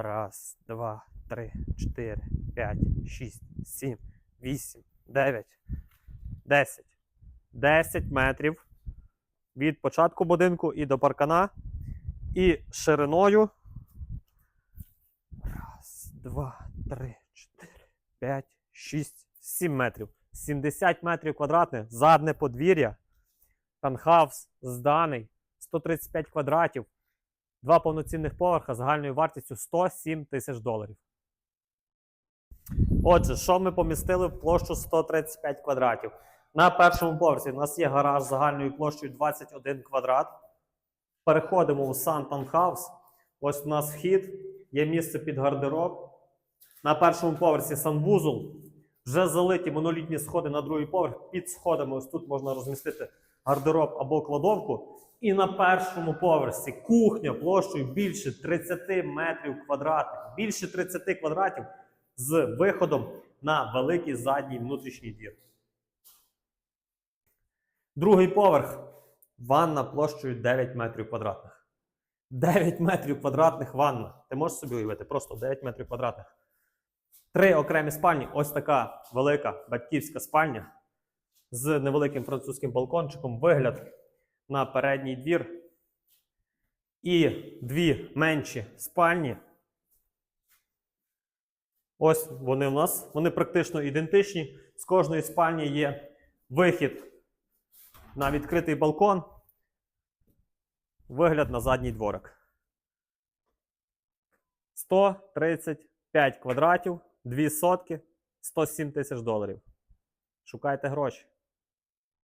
Раз, два, три, чотири, п'ять, шість, сім, вісім, дев'ять, десять. Десять метрів від початку будинку і до паркана. І шириною. Раз, два, три, чотири, п'ять, шість, сім метрів. 70 метрів квадратних, задне подвір'я. Танхаус зданий, 135 квадратів, два повноцінних поверха загальною вартістю 107 тисяч доларів. Отже, що ми помістили в площу 135 квадратів? На першому поверсі у нас є гараж загальною площею 21 квадрат. Переходимо у сан Таунхаус. Ось у нас вхід, є місце під гардероб. На першому поверсі санвузол. Вже залиті монолітні сходи на другий поверх. Під сходами ось тут можна розмістити гардероб або кладовку. І на першому поверсі кухня площею більше 30 метрів квадратних. Більше 30 квадратів з виходом на великий задній внутрішній двір. Другий поверх. Ванна площею 9 метрів квадратних. 9 метрів квадратних ванна. Ти можеш собі уявити? Просто 9 метрів квадратних. Три окремі спальні. Ось така велика батьківська спальня з невеликим французьким балкончиком. Вигляд на передній двір. І дві менші спальні. Ось вони в нас. Вони практично ідентичні. З кожної спальні є вихід на відкритий балкон. Вигляд на задній дворик. 135 квадратів, 2 сотки, 107 тисяч доларів. Шукайте гроші.